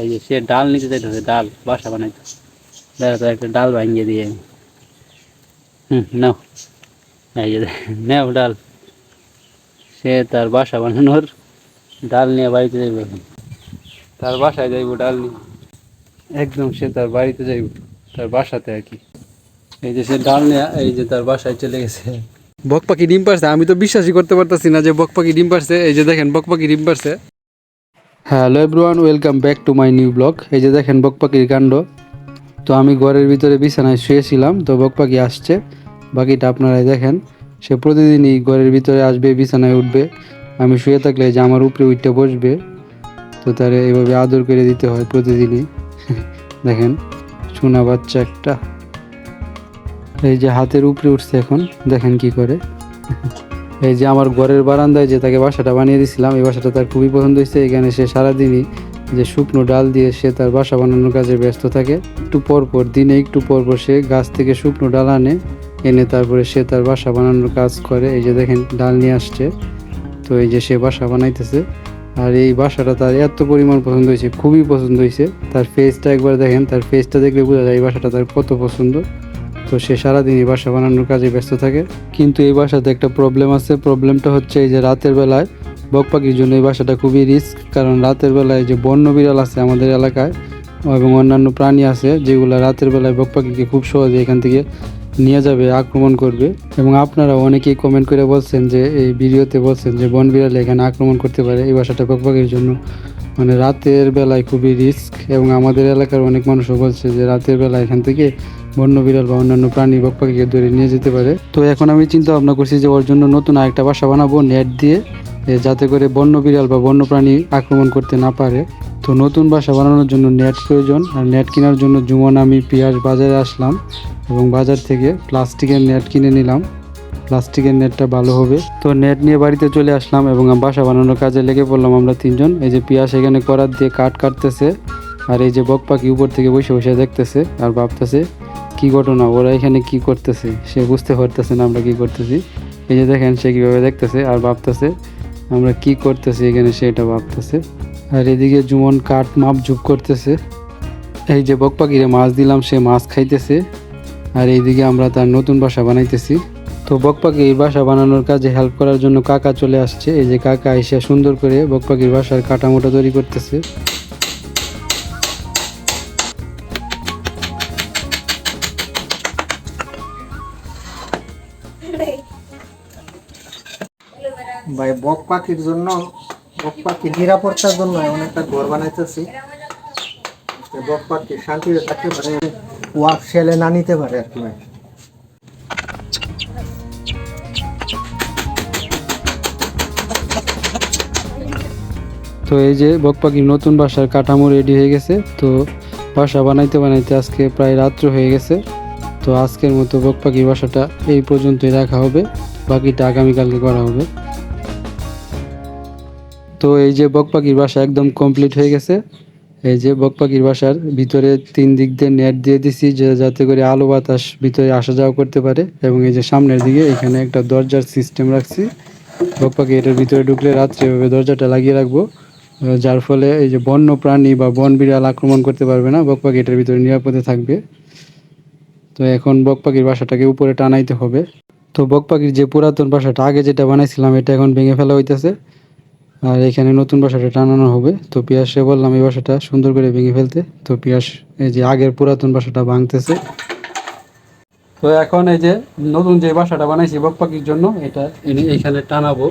এই যে সে ডাল নিতে চাইতেছে, ডাল, বাসা বানাইতে। দেখা একটা ডাল ভাঙিয়ে দিয়ে আমি। হুম, নাও। এই যে নেও ডাল। সে তার বাসা বানানোর ডাল নিয়ে বাড়িতে যাইব তার বাসায় যাইব ডাল নিয়ে। একদম সে তার বাড়িতে যাইব, তার বাসাতে আর কি। এই যে সে ডাল নিয়ে, এই যে তার বাসায় চলে গেছে। বক পাখি ডিম পারছে, আমি তো বিশ্বাসই করতে পারতাছি না যে বক পাখি ডিম পারছে। এই যে দেখেন বক পাখি ডিম পারছে। Hello everyone, welcome back to my new blog. এই যে দেখেন বক পাখির কাণ্ড। তো আমি ঘরের ভিতরে বিছানায় শুয়েছিলাম, তো বক পাখি আসছে। বাকিটা আপনারাই দেখেন। সে প্রতিদিনই ঘরের ভিতরে আসবে, বিছানায় উঠবে। আমি শুয়ে থাকলে যে আমার উপরে উঠতে বসবে, তো তারে এইভাবে আদর করে দিতে হয় প্রতিদিনই। দেখেন, সোনা বাচ্চা একটা। এই যে হাতের উপরে উঠছে এখন, দেখেন কি করে। এই যে আমার ঘরের বারান্দায় যে তাকে বাসাটা বানিয়ে দিয়েছিলাম এই বাসাটা তার খুবই পছন্দ হয়েছে। এখানে সে সারাদিনই যে শুকনো ডাল দিয়ে সে তার বাসা বানানোর কাজে ব্যস্ত থাকে। একটু পর পর দিনে একটু পর পর সে গাছ থেকে শুকনো ডাল আনে, এনে তারপরে সে তার বাসা বানানোর কাজ করে। এই যে দেখেন, ডাল নিয়ে আসছে। তো এই যে সে বাসা বানাইতেছে। আর এই বাসাটা তার এত পরিমাণ পছন্দ হয়েছে, খুবই পছন্দ হয়েছে। তার ফেসটা একবার দেখেন, তার ফেসটা দেখলে বোঝা যায় এই বাসাটা তার কত পছন্দ। তো সে সারাদিন এই বাসা বানানোর কাজে ব্যস্ত থাকে। কিন্তু এই বাসাতে একটা প্রবলেম আছে। প্রবলেমটা হচ্ছে এই যে রাতের বেলায় বক পাখির জন্য এই বাসাটা খুবই রিস্ক কারণ রাতের বেলায় যে বন্য বিড়াল আছে আমাদের এলাকায় এবং অন্যান্য প্রাণী আছে, যেগুলো রাতের বেলায় বক পাখিকে খুব সহজে এখান থেকে নিয়ে যাবে, আক্রমণ করবে। এবং আপনারা অনেকেই কমেন্ট করে বলছেন যে, এই ভিডিওতে বলছেন যে বন বিড়ালে এখানে আক্রমণ করতে পারে এই বাসাটা বক পাখির জন্য। মানে রাতের বেলায় খুবই রিস্ক এবং আমাদের এলাকার অনেক মানুষও বলছে যে, রাতের বেলা এখান থেকে বন্য বিড়াল বা অন্যান্য প্রাণী বক পাখিকে ধরে নিয়ে যেতে পারে। তো এখন আমি চিন্তা ভাবনা করছি যে ওর জন্য নতুন আরেকটা বাসা বানাবো নেট দিয়ে যাতে করে বন্য বিড়াল বা বন্য প্রাণী আক্রমণ করতে না পারে। তো নতুন বাসা বানানোর জন্য নেট প্রয়োজন, আর নেট কেনার জন্য জুমন আমি পিঁয়াজ বাজারে আসলাম এবং বাজার থেকে প্লাস্টিকের নেট কিনে নিলাম। প্লাস্টিকের নেটটা ভালো হবে। তো নেট নিয়ে বাড়িতে চলে আসলাম এবং বাসা বানানোর কাজে লেগে পড়লাম আমরা তিনজন। এই যে পিয়াস এখানে করার দিয়ে কাঠ কাটতেছে, আর এই যে বক পাখি উপর থেকে বসে বসে দেখতেছে আর ভাবতেছে কি ঘটনা, ওরা এখানে কি করতেছে, সে বুঝতে পারতেছে না আমরা কি করতেছি। এই যে দেখেন, সে কীভাবে দেখতেছে আর ভাবতেছে আমরা কি করতেছি এখানে সেটা ভাবতেছে। আর এদিকে জুমন কাঠ মাপ ঝুপ করতেছে। এই যে বক পাখিরে মাছ দিলাম, সে মাছ খাইতেছে। আর এইদিকে আমরা তার নতুন বাসা বানাইতেছি। তো বক পাখি বাসা বানানোর কাজে হেল্প করার জন্য কাকা চলে আসছে। এই যে কাকা এসে সুন্দর করে বক পাখির বাসার কাঠামোটা তৈরি করতেছে। ভাই, বক পাখির জন্য, বক পাখির নিরাপত্তার জন্য এমন একটা ঘর বানাইতেছি। বক পাখি শান্তিতে থাকতে পারে ওয়াক শেলে না নিতে পারে আর কি ভাই। তো এই যে বক পাখির নতুন বাসার কাঠামো রেডি হয়ে গেছে, তো বাসা বানাইতে বানাইতে আজকে প্রায় রাত্র হয়ে গেছে। তো আজকের মতো বক পাখির বাসাটা এই পর্যন্তই রাখা হবে, বাকিটা আগামীকালকে করা হবে। তো এই যে বক পাখির বাসা একদম কমপ্লিট হয়ে গেছে। এই যে বক পাখির বাসার ভিতরে তিন দিক দিয়ে নেট দিয়ে দিছি যে যাতে করে আলো বাতাস ভিতরে আসা যাওয়া করতে পারে এবং এই যে সামনের দিকে এখানে একটা দরজার সিস্টেম রাখছি। বক পাখি এটার ভিতরে ঢুকলে রাত্রে এভাবে দরজাটা লাগিয়ে রাখব। যার ফলে এই যে বন্য প্রাণী বা বন বিড়াল আক্রমণ করতে পারবে না, বক পাখি এটার ভিতরে নিরাপদে থাকবে। তো এখন বক পাখির বাসাটাকে উপরে টানাইতে হবে। তো বক পাখির যে পুরাতন বাসাটা, আগে যেটা বানাইছিলাম এটা এখন ভেঙে ফেলা হইতেছে। আর এখানে নতুন বাসাটা টানানো হবে। তো পিয়াসে বললাম এই বাসাটা সুন্দর করে ভেঙে ফেলতে। তো পিয়াস এই যে আগের পুরাতন বাসাটা ভাঙতেছে। তো এখন এই যে নতুন যে বাসাটা বানাইছি বক পাখির জন্য এটা এনে এইখানে টানাবো।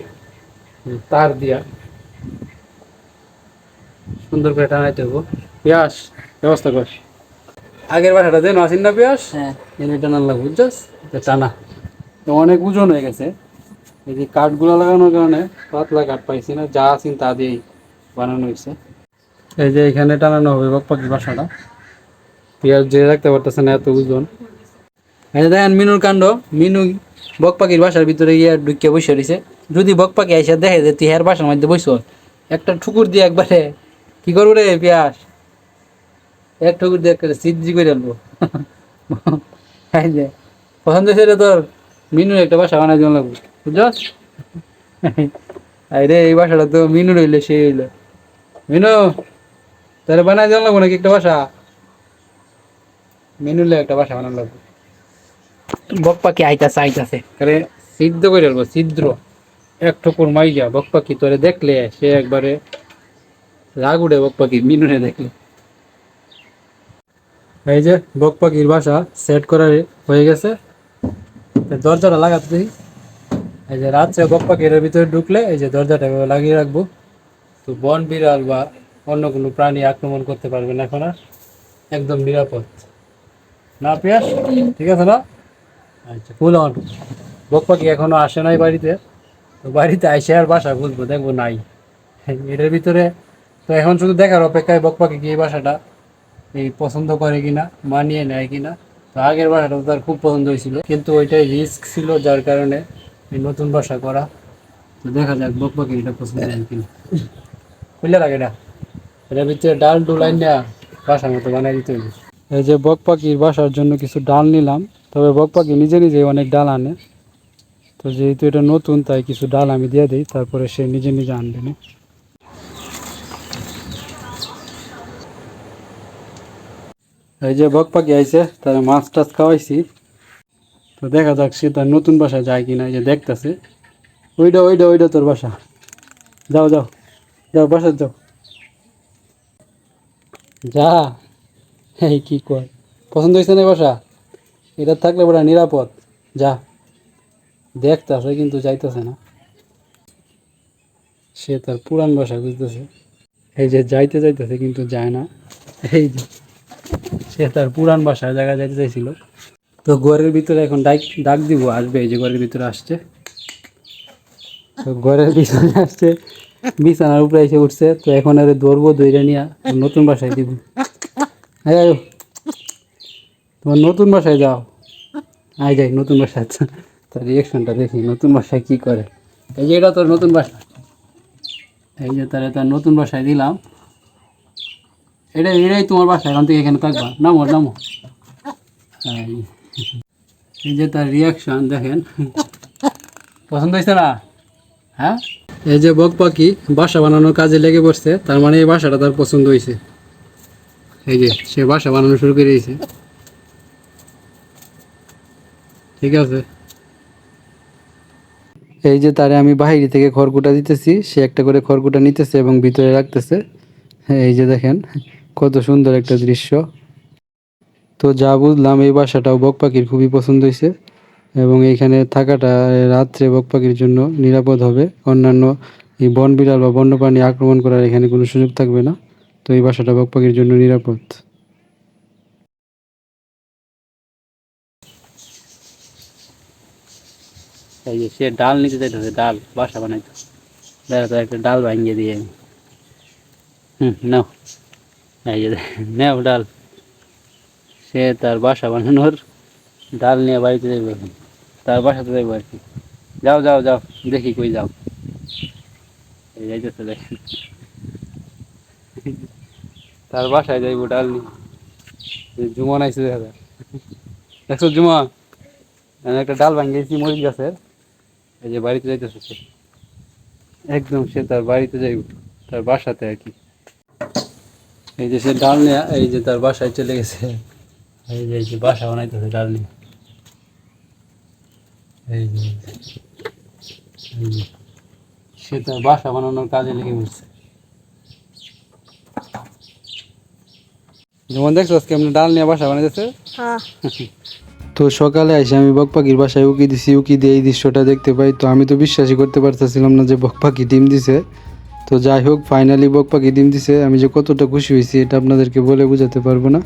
তার দিয়া। সুন্দর করে টানাইতে হব। পিয়াস ব্যবস্থা কর। আগের বাসাটা দেন আসিন না পিয়াস? হ্যাঁ। এনে টানার লাগবে বুঝছস? টানা। তো অনেক ওজন হয়ে গেছে। এই যে কাঠগুলো লাগানোর কারণে পাতলা কাঠ পাইছি না, যা আছেন তা দিয়েই বানানো হয়েছে। এই যে এখানে টানানো হবে বক পাখির বাসাটা। পেঁয়াজ যে রাখতে পারতেছে না এত ওজন। এই যে দেখেন মিনুর কাণ্ড, মিনু বক পাখির বাসার ভিতরে গিয়ে ঢুকে বসে রয়েছে যদি বক পাখি দেখে যে তুই হের বাসার মধ্যে বসো একটা ঠুকুর দিয়ে একবারে কি করব রে পেঁয়াজ? এক ঠুকুর দিয়ে একটা সিদ্ধি করে আনব। এই যে, পছন্দ হয়েছে তোর, মিনুর একটা বাসা বানাই দিন লাগবে। বুঝছস? আরে এই বাসাটা তো মিনু রইলে সে হইল। মিনু তাহলে বানাই দেওয়া লাগবো নাকি একটা বাসা? মেনুলে একটা বাসা বানানো লাগবে। বক পাখি আইতাছে আইতাছে। আরে সিদ্ধ করে ফেলব ছিদ্র। এক ঠোকর মাইয়া বক পাখি তোরে দেখলে? সে একবারে রাগ উঠে বক পাখি মিনুনে দেখলে। এই যে বক পাখির বাসা সেট করার হয়ে গেছে। দরজাটা লাগাতে দিই। এই যে রাত্রে বক পাখির ভিতরে ঢুকলে এই যে দরজাটা লাগিয়ে রাখব। তো বন বিড়াল বা অন্য কোনো প্রাণী আক্রমণ করতে পারবে না এখন আর। একদম নিরাপদ। না পিয়াস? ঠিক আছে না? আচ্ছা ফুল অন বক পাখি এখনও আসে নাই বাড়িতে। তো বাড়িতে আইসে আর বাসা বুঝব দেখব নাই। এটার ভিতরে তো এখন শুধু দেখার অপেক্ষায় বক পাখি এই বাসাটা এই পছন্দ করে কিনা, মানিয়ে নেয় কিনা, তো আগের বাসাটা তার খুব পছন্দ হয়েছিল। কিন্তু ওইটাই রিস্ক ছিল যার কারণে এই নতুন বাসা করা। তো দেখা যাক বক পাখি এটা পছন্দ হয় কিনা। খুললে লাগে এটা। এটার ভিতরে ডাল ডুলাইন না বাসার মতো বানাই দিতে হবে এই যে বক পাখির বাসার জন্য কিছু ডাল নিলাম, তবে বক পাখি নিজে নিজে অনেক ডাল আনে। তো যেহেতু এটা নতুন, তাই কিছু ডাল আমি দিয়ে দিই, তারপরে সে নিজে নিজে আনবে না। এই যে বক পাখি আইছে, তার মাছ টাছ খাওয়াইছি। তো দেখা যাক সে তার নতুন বাসায় যায় কিনা, এই যে দেখতেছে। ওইটা ওইটা ওইটা তোর বাসা। যাও যাও যাও, বাসা যাও। যা, এই কি কর পছন্দ হয়েছে না বাসা? এটা থাকলে বড় নিরাপদ। যা, দেখতেছে, কিন্তু যাইতেছে না। সে তার পুরান বাসা বুঝতেছে এই যে যাইতে যাইতেছে, কিন্তু যায় না। এই যে, সে তার পুরান বাসার জায়গায় যাইতে চাইছিল। তো ঘরের ভিতরে এখন ডাক ডাক দিব, আসবে, এই যে ঘরের ভিতরে আসছে। তো ঘরের ভিতরে আসছে, বিছানার উপরে এসে উঠছে, তো এখন আর ধরবো দইরা নিয়ে নতুন বাসায় দিব। হ্যাঁ আয়ো। তোমার নতুন বাসায় যাও। আয় যাই, নতুন বাসায় তার রিয়েকশনটা দেখি, নতুন বাসায় কি করে? এই যে এটা তোর নতুন বাসা। এই যে তার তার নতুন বাসায় দিলাম। এটা, এটাই তোমার বাসা, এখান থেকে এখানে থাকবা। নামো নামো। এই। এই যে তার রিয়াকশন দেখেন। পছন্দ হয়েছে না? হ্যাঁ? এই যে বক পাখি বাসা বানানোর কাজে লেগে পড়ছে, তার মানে এই বাসাটা তার পছন্দ হয়েছে। এই যে সে বাসা বানানো শুরু করে দিয়েছে। ঠিক আছে। এই যে তারে আমি বাহিরে থেকে খড়কুটা দিতেছি, সে একটা করে খড়কুটা নিতেছে এবং ভিতরে রাখতেছে। এই যে দেখেন, কত সুন্দর একটা দৃশ্য। তো যা বুঝলাম, এই বাসাটাও বক পাখির খুবই পছন্দ হয়েছে এবং এইখানে থাকাটা রাত্রে বক পাখির জন্য নিরাপদ হবে। অন্যান্য এই বন বিড়াল বা বন্যপ্রাণী আক্রমণ করার এখানে কোনো সুযোগ থাকবে না। তো এই বাসাটা বক পাখির জন্য নিরাপদ। এই যে সে ডাল নিতে চাইতেছে, ডাল, বাসা বানাইতো। দেখা তো একটা ডাল ভাঙিয়ে দিয়ে। হুম, নাও। এই যে, নেও ডাল। সে তার বাসা বানানোর ডাল নিয়ে বাড়িতে যাইব এখন। তার বাসাতে যাইব আর কি। যাও যাও যাও, দেখি কই যাও। এই যাইতেছে দেখেন তার বাসায় যাইব ডাল নিয়ে। এই জুমন আইসে দেখা যায়। দেখছ জুমা? আমি একটা ডাল ভাঙিয়েছি মরিচ গাছের। এই যে বাড়িতে যাইতেছে একদম সে তার বাড়িতে যাইব, তার বাসাতে আর কি। এই যে সে ডাল নিয়ে, এই যে তার বাসায় চলে গেছে। এই যে এই যে বাসা বানাইতেছে ডাল এই যে এই যে। সে তার বাসা বানানোর কাজে লেগে পড়ছে। যেমন দেখছ কেমন ডাল নিয়ে বাসা বানাইতেছে। হ্যাঁ। তো সকালে এসে আমি বক পাখির বাসায় উকি দিছি উকি দিয়ে এই দৃশ্যটা দেখতে পাই। তো আমি তো বিশ্বাসই করতে পারতেছিলাম না যে বক পাখি ডিম দিছে। তো যাই হোক ফাইনালি বক পাখি ডিম দিছে। আমি যে কতটা খুশি হয়েছি এটা আপনাদেরকে বলে বোঝাতে পারব না।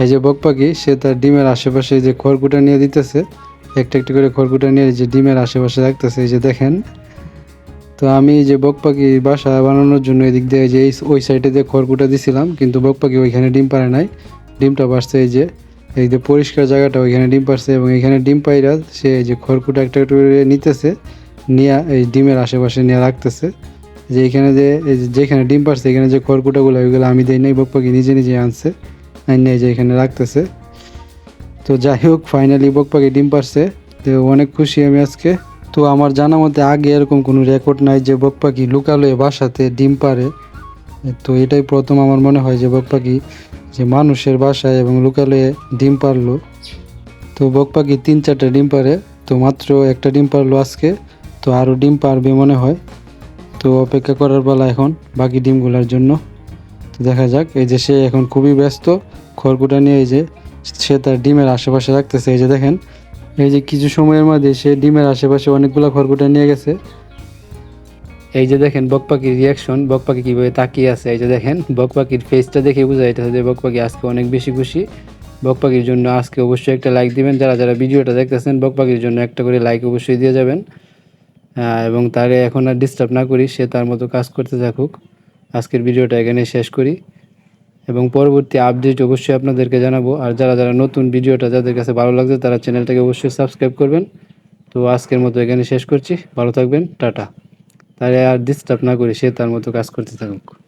এই যে বক পাখি, সে তার ডিমের আশেপাশে যে খড়কুটা নিয়ে দিতেছে। একটা একটা করে খড়কুটা নিয়ে যে ডিমের আশেপাশে রাখতেছে, এই যে দেখেন। তো আমি যে বক পাখি বাসা বানানোর জন্য এদিক দিয়ে যে ওই সাইডে দিয়ে খড়কুটা দিছিলাম, কিন্তু বক পাখি ওইখানে ডিম পারে নাই। ডিমটা বাসছে এই যে এই যে পরিষ্কার জায়গাটা ওইখানে ডিম পারছে এবং এখানে ডিম পাইরা সে এই যে খড়কুটা একটা একটা করে নিতেছে, নিয়ে এই ডিমের আশেপাশে নিয়ে রাখতেছে। যে এখানে যে যেখানে ডিম পারছে এখানে যে খড়কুটাগুলো, ওইগুলো আমি দেই নাই, বক পাখি নিজে নিজে আনছে। এই যে এখানে রাখতেছে। তো যাই হোক ফাইনালি বক পাখি ডিম পারছে। তো অনেক খুশি আমি আজকে। তো আমার জানা মতে আগে এরকম কোনো রেকর্ড নাই যে বক পাখি লুকালো বাসাতে ডিম পারে। তো এটাই প্রথম আমার মনে হয় যে বক পাখি যে মানুষের বাসায় এবং লোকালয়ে ডিম পারল। তো বক পাখি তিন চারটে ডিম পারে। তো মাত্র একটা ডিম পারল আজকে। তো আরও ডিম পারবে মনে হয়। তো অপেক্ষা করার বেলা এখন বাকি ডিমগুলোর জন্য। দেখা যাক, এই যে সে এখন খুবই ব্যস্ত। খড়কুটা নিয়ে এই যে সে তার ডিমের আশেপাশে রাখতেছে, এই যে দেখেন। এই যে কিছু সময়ের মধ্যে সে ডিমের আশেপাশে অনেকগুলো খড়কুটা নিয়ে গেছে। এই যে দেখেন বক পাখির রিয়াকশন বক পাখি কীভাবে তাকিয়ে আছে, এই যে দেখেন। বক পাখির ফেসটা দেখে বোঝা যাইতেছে যে বক পাখি আজকে অনেক বেশি খুশি। বক পাখির জন্য আজকে অবশ্যই একটা লাইক দিবেন। যারা যারা ভিডিওটা দেখতেছেন বক পাখির জন্য একটা করে লাইক অবশ্যই দিয়ে যাবেন। এবং তারে এখন আর ডিস্টার্ব না করি, সে তার মতো কাজ করতে থাকুক। আজকের ভিডিওটা এখানে শেষ করি এবং পরবর্তী আপডেট অবশ্যই আপনাদেরকে জানাব। আর যারা যারা নতুন ভিডিওটা যাদের কাছে ভালো লাগছে, তারা চ্যানেলটাকে অবশ্যই সাবস্ক্রাইব করবেন। তো আজকের মতো এখানে শেষ করছি। ভালো থাকবেন। টাটা। তাহলে আর ডিস্টার্ব না করি সে তার মতো কাজ করতে থাকুক।